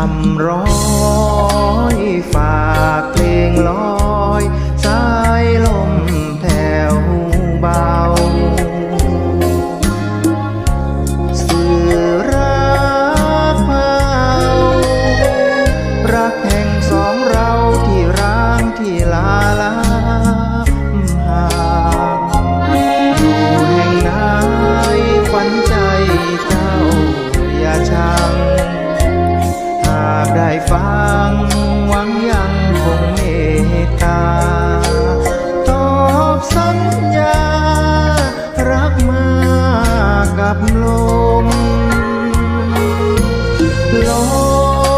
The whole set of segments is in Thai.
คำร้อยฝากเพลงลอยสายลมแผ่วเบา สื่อรักเมารักแห่งสองเราที่ร้างที่ลาลา รักมากับลม ล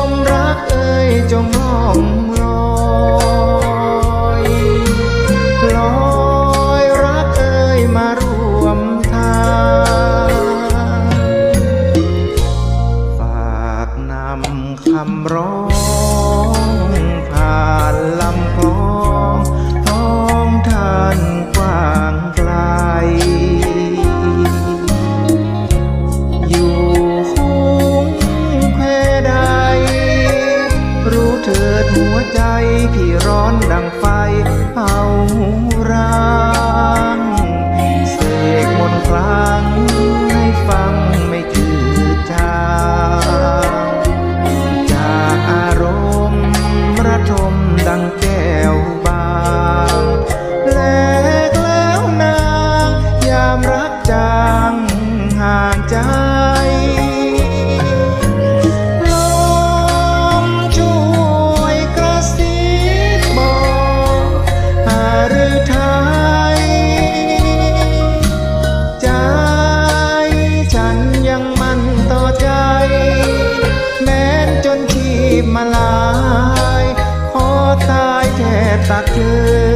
มรักเอ่ยจงล่องลอยลอยรักเอ่ยมารวมทางฝากนำคำร้องางห่างใจลมช่ยกระซิบบอกหารืไทย ใจฉันยังมันต่อใจ แม้นจนชีพมาลาย ขอตายแทบตักเธอ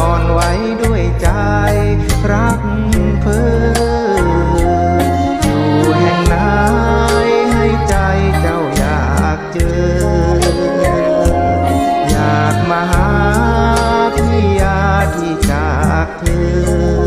อ่อนไหวด้วยใจรักเพื่ออยู่แห่งไหนให้ใจเจ้าอยากเจอ อยากมาหาพี่ยาที่จากเธอ